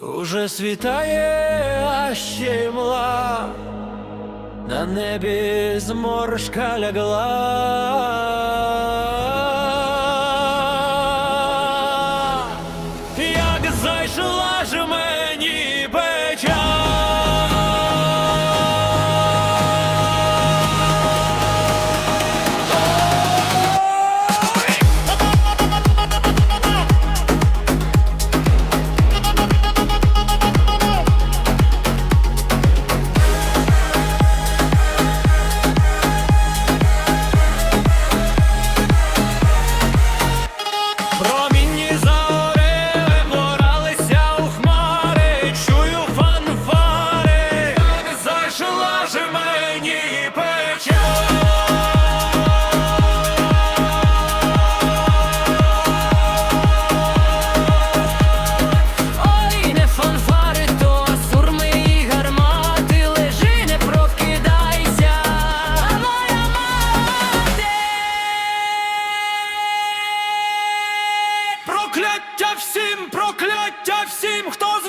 Уже світає, а ще й мла, на небі зморшка лягла. Прокляття всім, прокляття всім, хто